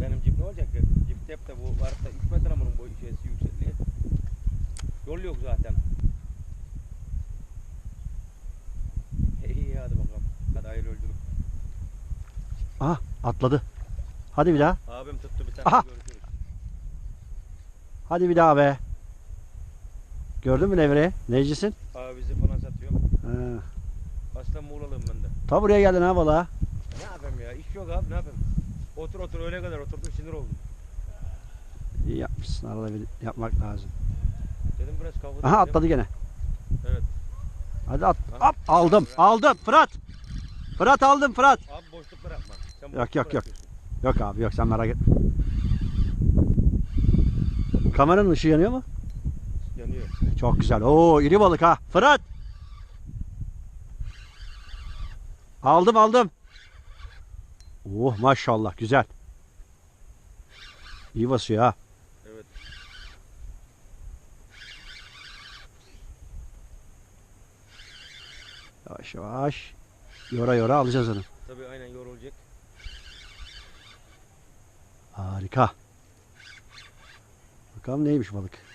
Benim cip ne olacak? Cip hep de bu varsa 3 metre bunun boyu şeysi yüksekliği. Yol yok zaten. İyi hadi bakalım. Hadi hayırlı yolculuk. Aha atladı. Hadi bir daha. Abim tuttu bir tane Aha. görüşürüz. Hadi bir daha be. Gördün mü Nevre'yi? Necisin? Abi bizi falan satıyorum. Ha. Aslan Muğla'lıyım ben de. Ta buraya geldin ha valla. Ne yapayım ya? İş yok abi ne yapayım? Otur otur öyle kadar oturdum sinir oldum. İyi yapmışsın. Arada bir yapmak lazım. Dedim biraz kafa Aha atladı gene. Evet. Hadi at. Aha. Hop, aldım. Aldım. Fırat. Fırat aldım Fırat. Abi boşluk bırakma. Sen Yok, boşluk yok, yok. Yok abi yok sen merak etme. Kameranın ışığı yanıyor mu? Yanıyor. Çok güzel. Oo iri balık ha. Fırat. Aldım aldım. Oh maşallah güzel. İyi basıyor ha. Evet. Yavaş yavaş. Yora yora alacağız onu. Tabii aynen yorulacak. Harika. Bakalım neymiş balık.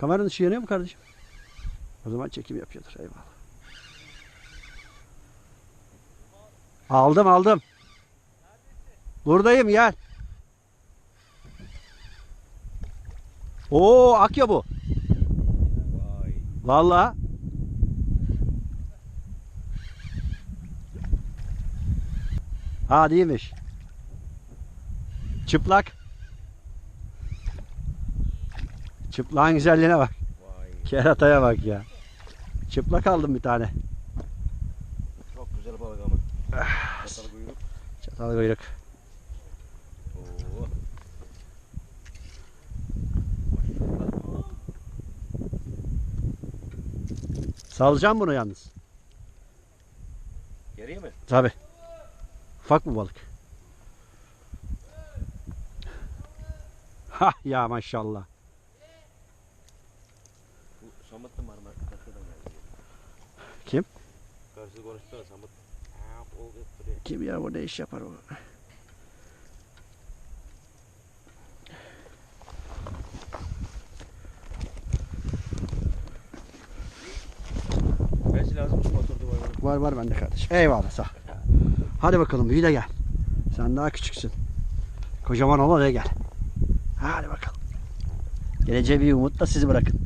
Kameranın ışığı yanıyor mu kardeşim? O zaman çekim yapıyordur. Eyvallah. Aldım aldım. Buradayım gel. Oo akya bu. Vay. Vallahi. Ha değilmiş. Çıplak. Çıplağın güzelliğine bak. Vay. Kerataya bak ya. Çıplak aldım bir tane. Çok güzel balık ama. Çatal kuyruk. Çatal kuyruk. Oo. Salacağım bunu yalnız. Geriye mi? Tabi. Ufak mı balık? Hah ya maşallah. Samet de Marmara karşıdan geldi. Kim? Karşı konuştu da Samet. Ha, o götürüyor. Kim ya bu ne iş yapar o? Belki lazım oturdu vay vay. Var var bende kardeşim. Eyvallah sağ. ol. Hadi bakalım büyü de gel. Sen daha küçüksün. Kocaman ol oraya gel. Hadi bakalım. Geleceğe bir umutla sizi bırakın.